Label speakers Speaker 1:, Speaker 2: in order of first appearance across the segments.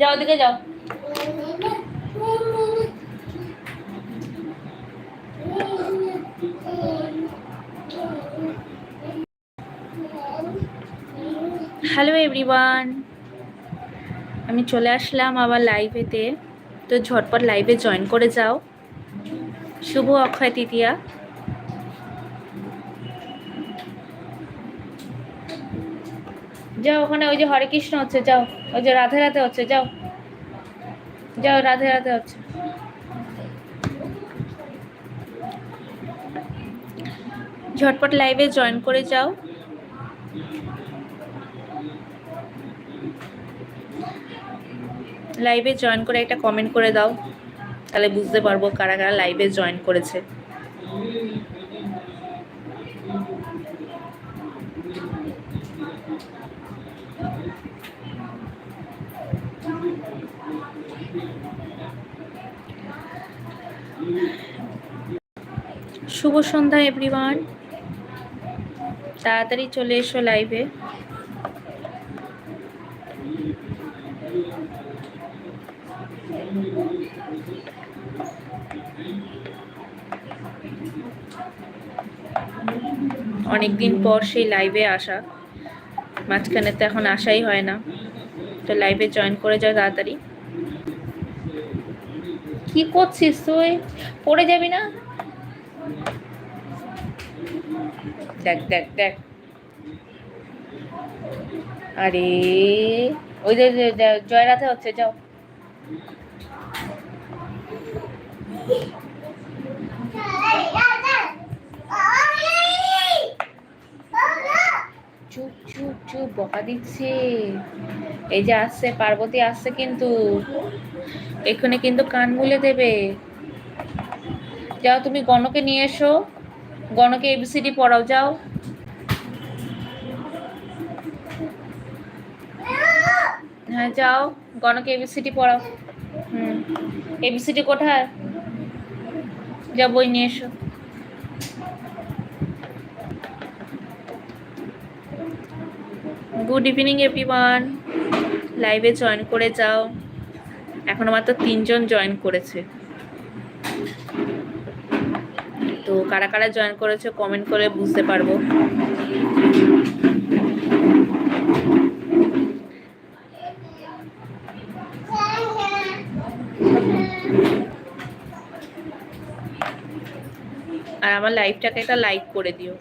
Speaker 1: যাও ওদিকে যাও। হ্যালো এভরিওয়ান আমি চলে আসলাম আবার লাইভেতে তো। ঝটপট লাইভে জয়েন করে যাও। শুভ অক্ষয় তৃতীয়া। যাও ওখানে, ওই যে হরে কৃষ্ণ হচ্ছে, যাও। ওই যে রাধে রাধে হচ্ছে, যাও। যাও, রাধে রাধে হচ্ছে। ঝটপট লাইভে জয়েন করে যাও। লাইভে জয়েন করে একটা কমেন্ট করে দাও। তাহলে বুঝতে পারব কারা কারা লাইভে জয়েন করেছে। শুভ সন্ধ্যা এভরিওয়ান তাড়াতাড়ি চলে এসো লাইভে অনেকদিন পর সেই লাইভে আসা মাঝখানে তো এখন আসাই হয় না তো লাইভে জয়েন করে যাও তাড়াতাড়ি কি করছিস তুই পড়ে যাবি না দেখ দেখ দেখ আরে ওই যে জয়রাধে হচ্ছে যাও চুপ চুপ চুপ, বকা দিচ্ছে। এই যে আসছে, পার্বতী আসছে কিন্তু। এখানে কিন্তু কান মুলে দেবে। যাও, তুমি গণকে নিয়ে এসো। গণকে এবিসিডি পড়াও, যাও। হ্যাঁ যাও, গণকে এবিসিডি পড়াও। হুম এবিসিডি কোথায়? যা বই নিয়ে এসো। Good evening, everyone. লাইভে জয়েন করে যাও। এখনও মাত্র তিনজন জয়েন করেছে। তো কারা কারা জয়েন করেছে কমেন্ট করে বুঝতে পারব। আর আমার লাইভটাকে একটা লাইক করে দিও।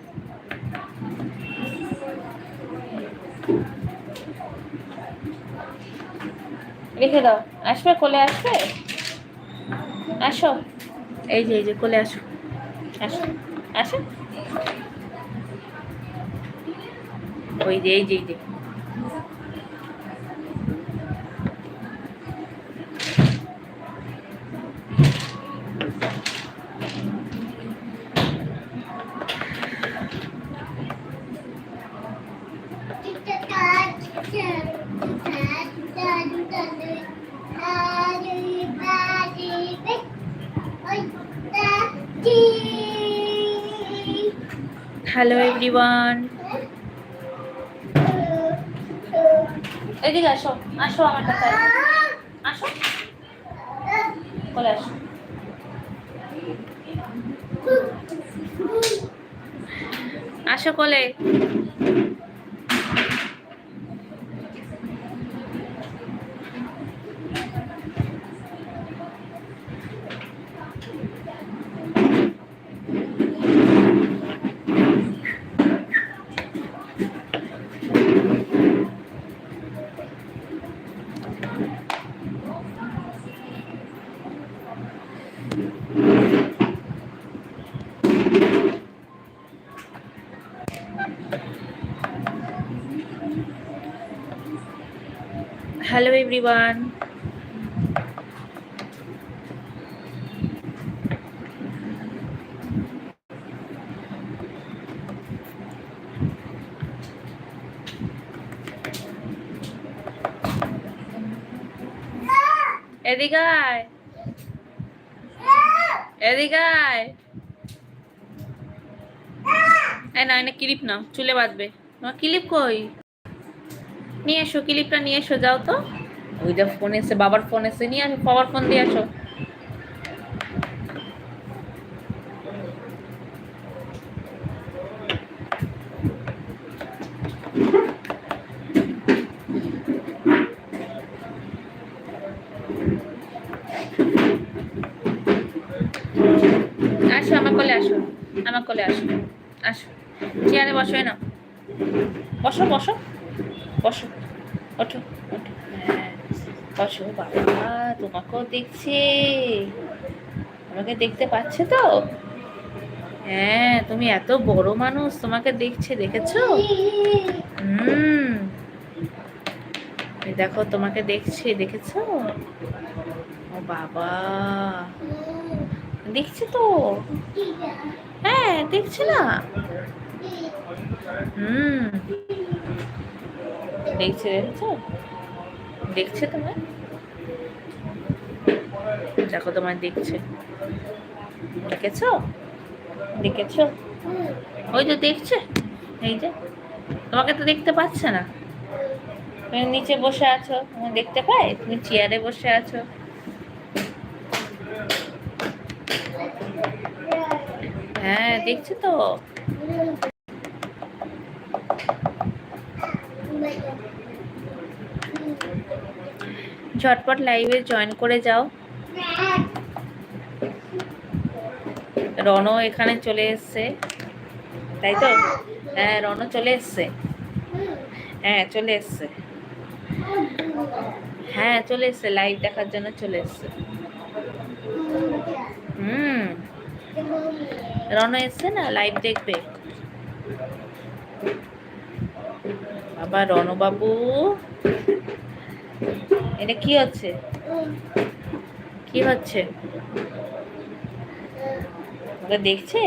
Speaker 1: রেখে দাও। আসবে? কোলে আসবে? আসো। এই যে এই যে কোলে আসো। আসো। আসো। ওই যে এই যে এই যে। হ্যালো এভরিওয়ান এদিকে আসো আসো আমার কাছে। আসো। কোলে আসো। আসো কোলে। হ্যালো এভরিওয়ান এদিকে আয় এদিকে আয় এই না এটা ক্লিপ নাও চুলে বাঁধবে। তোমার ক্লিপ কই? নিয়ে এসো, ক্লিপটা নিয়ে এসো, যাও তো। ওই যে ফোন এসে, বাবার ফোন এসে, নিয়ে আসো, বাবার ফোন দিয়ে আসো। আসো, আমার কোলে আসো, আমার কোলে আসো আসো। চেয়ারে বসো না বসো বসো। বসো। ওঠো ওঠো। হ্যাঁ বসো, বাবা, তোমাকেও দেখছে। আমাকে দেখতে পাচ্ছে তো? হ্যাঁ তুমি এত বড় মানুষ, তোমাকে দেখছে, দেখেছ? হুম। দেখো, তোমাকে দেখছে, দেখেছ? ও বাবা। দেখছে তো? হ্যাঁ দেখছে না? হুম। দেখছে, দেখেছ? দেখছে তোমার দেখো তোমার দেখছে। দেখেছ? দেখেছ? ওই যে দেখছে? এই যে। তোমাকে তো দেখতে পাচ্ছে না। তুমি নিচে বসে আছো। তুমি দেখতে পায়? তুমি চেয়ারে বসে আছো। হ্যাঁ দেখছি তো? ঝটপট লাইভে জয়েন করে যাও। রনও এখানে চলে এসছে। তাই তো? হ্যাঁ রনও চলে এসছে। হ্যাঁ চলে এসছে। হ্যাঁ চলে এসছে। লাইভ দেখার জন্য চলে এসছে। হুম। রন এসছে না? লাইভ দেখবে। বাবা রণবাবু এটা কি হচ্ছে? কি হচ্ছে? ওকে দেখছে?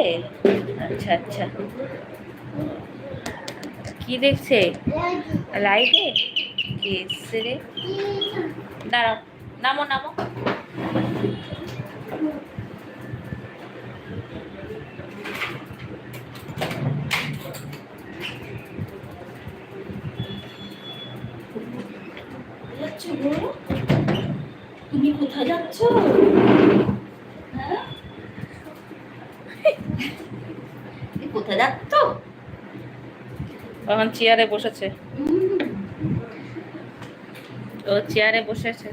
Speaker 1: আচ্ছা আচ্ছা। কি দেখছে? লাইটে কি রে। দাঁড়াও, নামো নামো।
Speaker 2: যাচ্ছ গো? তুমি কোথায় যাচ্ছ? হ্যাঁ? কোথায় যাচ্ছ?
Speaker 1: চেয়ারে বসেছে। ও চেয়ারে বসেছে।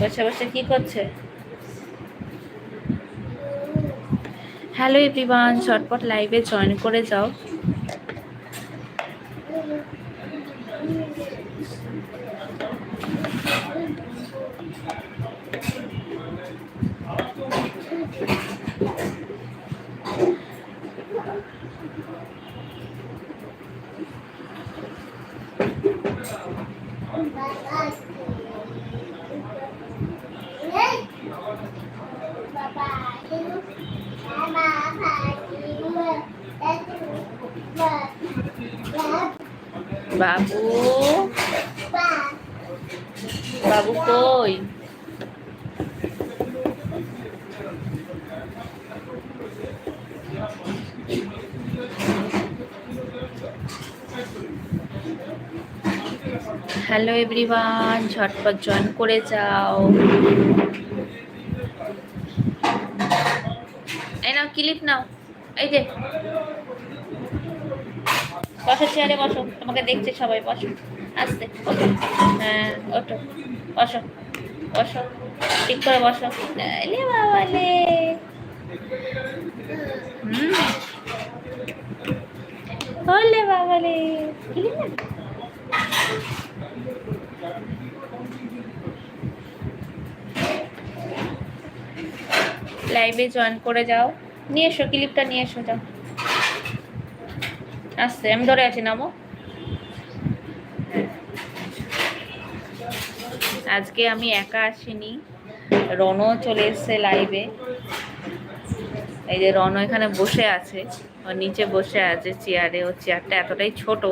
Speaker 1: বসে বসে কি করছে? হ্যালো এভরিওয়ান ঝটপট লাইভে জয়েন করে যাও। বাবু? বাবু কই? হ্যালো এভরিওয়ান, ঝটপট জয়েন করে যাও। এই নাও, ক্লিপ নাও। এই যে বসো চেয়ারে বসো, তোমাকে দেখছে সবাই, বসো, আস্তে ওঠো হ্যাঁ ওঠো, বসো বসো, ঠিক করে বসো। এলে বাবালে হুম। ওলে না লাইভে জয়েন করে যাও। নিয়ে এসো ক্লিপটা নিয়ে এসো, যাও। আসছে, আমি ধরে আছি, নামো। আজকে আমি একা আসিনি। রনও চলে এসছে লাইভে এই যে রন এখানে বসে আছে ও নিচে বসে আছে চেয়ারে ও চেয়ারটা এতটাই ছোট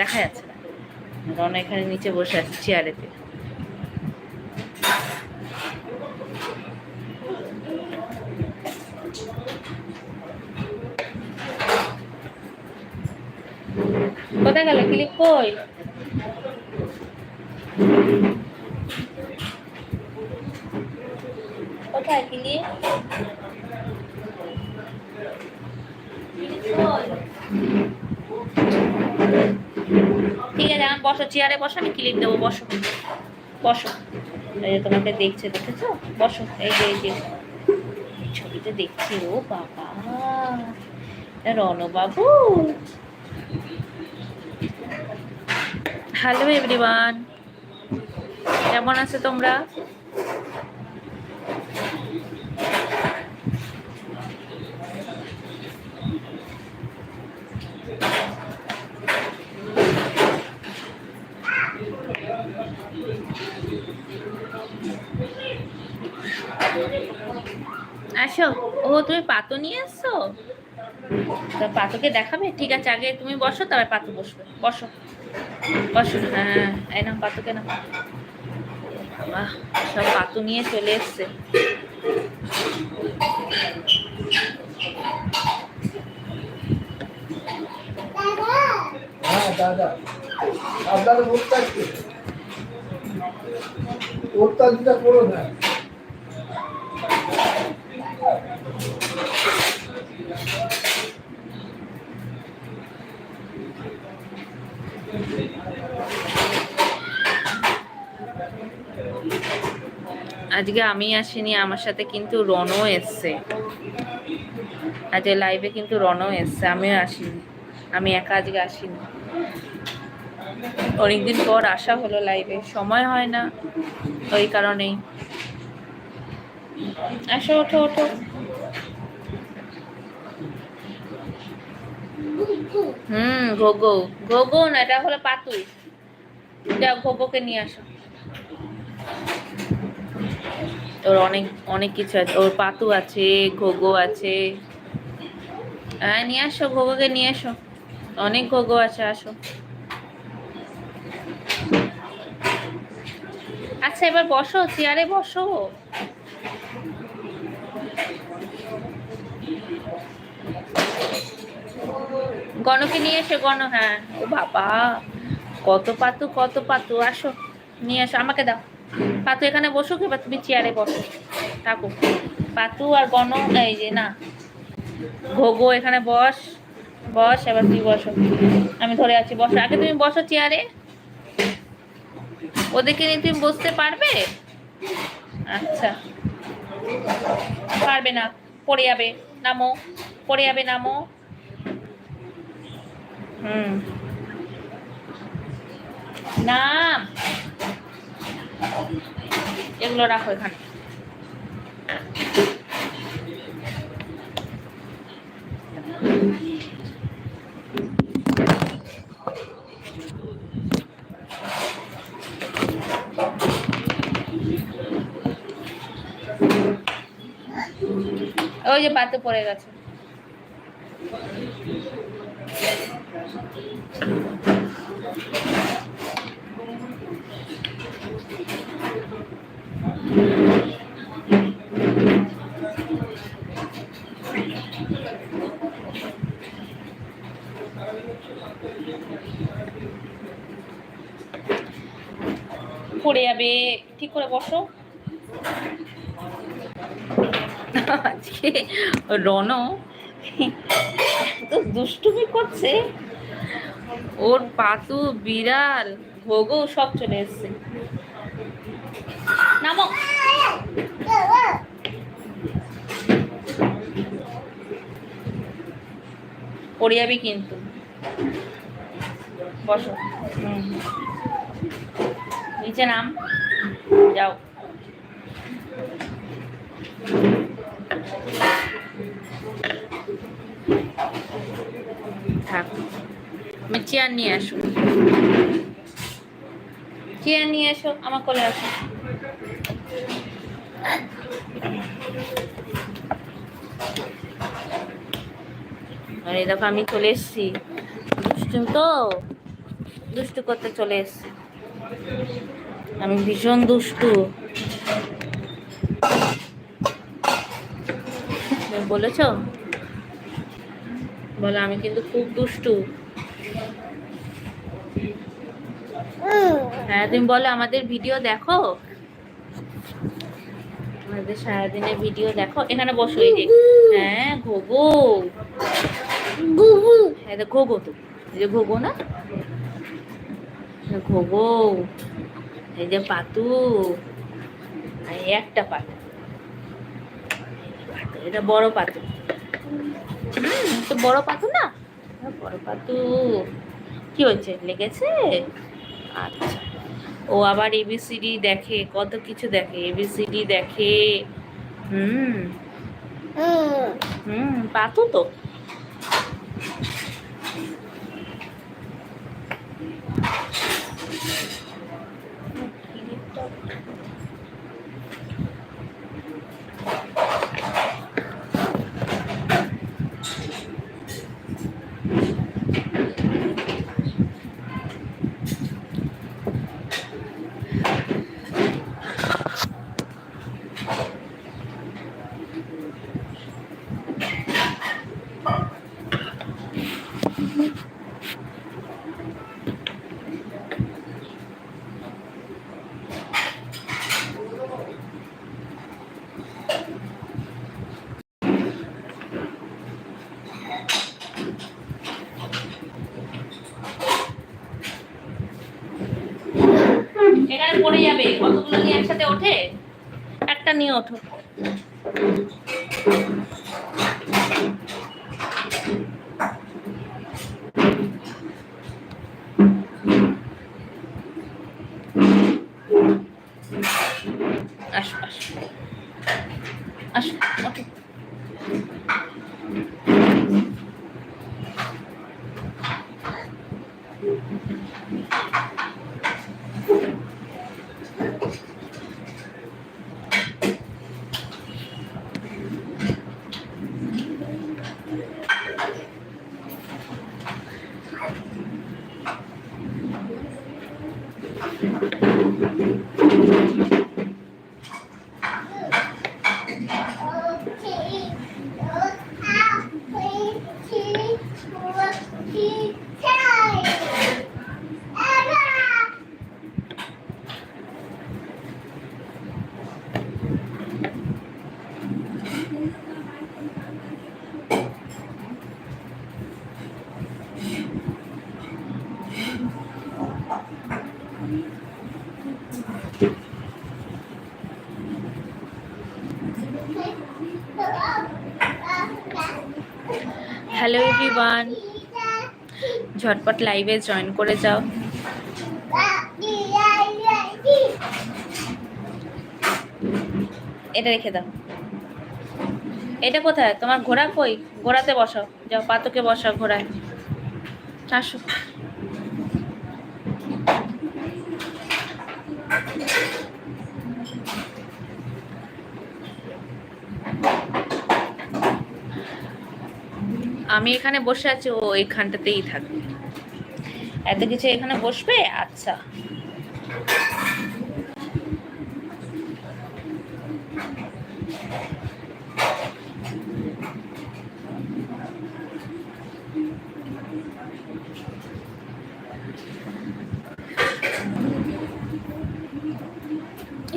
Speaker 1: দেখা যাচ্ছে রন এখানে নিচে বসে আছে চেয়ারেতে কোথায় গেল ক্লিপ কই কোথায় ঠিক আছে আমি বসো চেয়ারে বসো আমি ক্লিপ দেবো বসো বসো এই যে তোমাকে দেখছে দেখেছ বসো এই যে এই যে ছবিতে দেখছি ও বাবা রণবাবু হ্যালো এভরিওয়ান কেমন আছো তোমরা? আসো। ও তুমি পাতো নিয়ে এসছো? তা পাতুকে দেখাবে? ঠিক আছে, আগে তুমি বসো তবে পাতু বসবে। বসো। বসো। হ্যাঁ এই না পাতুকে না সব পাতু নিয়ে চলে এসছে।
Speaker 3: হ্যাঁ দাদা। আপনার ভোটটা কি? করো না।
Speaker 1: আজকে আমি আসিনি, আমার সাথে কিন্তু রনও এসছে। আজকে লাইভে কিন্তু রনও এসছে, আমিও আসিনি, আমি একা আজকে আসিনি। অনেকদিন পর আসা হলো লাইভে সময় হয় না, ওই কারণেই। আসো, ওঠো ওঠো। হুম, ঘোগো ঘোগো না, এটা হলো পাতু যাও, ঘোগোকে নিয়ে আসো। ওর অনেক অনেক কিছু আছে। ওর পাতু আছে, ঘোগো আছে। হ্যাঁ নিয়ে আসো, ঘোগোকে নিয়ে এসো অনেক ঘোগো আছে, আসো। আচ্ছা এবার বসো, চেয়ারে বসো। গণকে নিয়ে এসো, গণ হ্যাঁ। ও বাবা, কত পাতু কত পাতু। আসো, নিয়ে আসো, আমাকে দাও। পাতু এখানে বসুক, এবার তুমি চেয়ারে বসো। থাকো। পাতু আর গণ এই যে, না। ঘোগো এখানে বস বস, এবার তুই বসো। আমি ধরে আছি, বসো। আগে তুমি বসো চেয়ারে ওদেরকে নিয়ে তুমি বসতে পারবে? আচ্ছা। পারবে না। পড়ে যাবে। নামো। পড়ে যাবে, নামো। হুম। নাম। এগুলো রাখো এখানে। ওই যে পাতে পড়ে গেছে পড়ে যাবে ঠিক করে বসো। আজকে রন তো দুষ্টুমি করছে। ওর পাতু বিড়াল, ভোগও সব চলে এসছে। নামো। পড়ে যাবি কিন্তু। বসো। নিচে নাম। যাও। থাক। আমি চেয়ার নিয়ে আসো। চেয়ার নিয়ে এসো, আমার কোলে আসো। আর এই দেখো, আমি চলে এসেছি। দুষ্টু তো? দুষ্টু করতে চলে এসেছি। আমি ভীষণ দুষ্টু। বলেছ? বলো আমি কিন্তু খুব দুষ্টু। সারাদিন বলো আমাদের ভিডিও দেখো? আমাদের সারাদিনের ভিডিও দেখো। এখানে বসো এই যে। হ্যাঁ ঘোগো হ্যাঁ ঘোগো তো। যে ঘোগো না? ঘোগো এই যে পাতু। এই একটা পাতু। পাতু, এটা বড় পাতু। তো বড় পাতু না? বড় পাতু। কি হয়েছে? লেগেছে? আচ্ছা। ও আবার এবিসিডি দেখে কত কিছু দেখে। এবিসিডি দেখে। হুম। হুম পাতু তো এখানে পড়ে যাবে কতগুলো নিয়ে একসাথে ওঠে একটা নিয়ে ওঠো। Thank হ্যালো এভরিওয়ান ঝটপট লাইভে জয়েন করে যাও। এটা রেখে দাও। এটা কোথায়? তোমার ঘোড়া কই? ঘোড়াতে বসাও। যাও, পাতুকে বসাও ঘোড়ায়। আসো। আমি এখানে বসে আছি, ও এইখানটাতেই থাকবে। এত কিছু এখানে বসবে? আচ্ছা।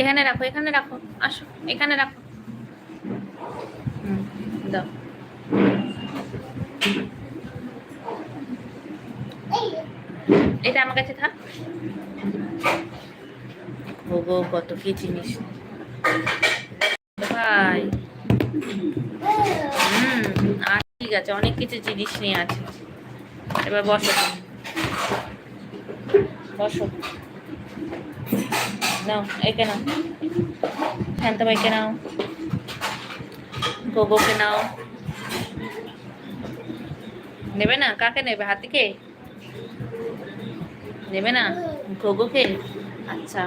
Speaker 1: এখানে রাখো এখানে রাখো, আসো, এখানে রাখো। এটা আমার কাছে থাক। ওগো কত কি জিনিস। ভাই। হুম আর ঠিক আছে অনেক কিছু জিনিস নিয়ে আছে। এবার বসো। বসো। নাও একে নাও। শান্ত ভাইকে নাও। গোগোকে নাও। নেবে না? কাকে নেবে? হাতিকে? নেবে না? গোগোকে আচ্ছা।